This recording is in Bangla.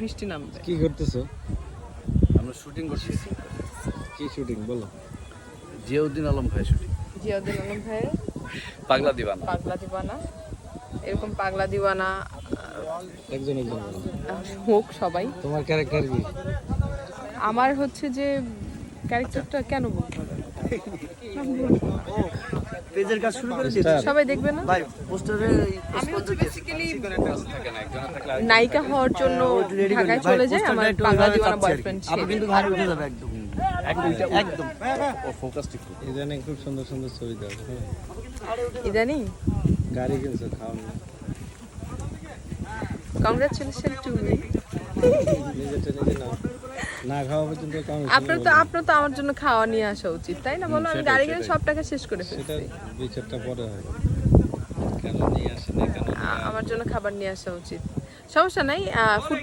বৃষ্টি নামবে। কি করতেছো? আমরা শুটিং করছি কি শুটিং বলো। জিয়াউদ্দিন আলম ভাই শুটিং জিয়াউদ্দিন আলম ভাইয়ের পাগলা দিবানা। পাগলা দিওয়ানা এরকম পাগলা দিওয়ানা একজন একজন হোক সবাই। তোমার ক্যারেক্টার কি? আমার হচ্ছে যে ক্যারেক্টারটা কেন বলতে হবে? পেজের কাজ শুরু করে Star? সবাই দেখবে না? ভাই পোস্টারে আমি হচ্ছে বেসিক্যালি নায়িকা হওয়ার জন্য ঢাকায় চলে যাই আমার পাগলা দিওয়ানা বয়ফ্রেন্ড আপনি কিন্তু ঘাড়ে উঠে যাবে একদম। একদম। ও ফোকাস ঠিক ইদানিং খুব সুন্দর সুন্দর ছবি দাও হ্যাঁ। ইদানিং? গাড়ি কিনছো খাও না কংগ্রাচুলেশন টু মি নিজেরটা নিজে নাও। না খাওয়া পর্যন্ত আপনার তো আপনার তো আমার জন্য খাওয়া নিয়ে আসা উচিত তাই না? বলো আমি গাড়ি কিনে সব টাকা শেষ করে ফেলছি। পরে হয় কেন নিয়ে আ- আমার জন্য খাবার নিয়ে আসা উচিত। সমস্যা নাই ফুড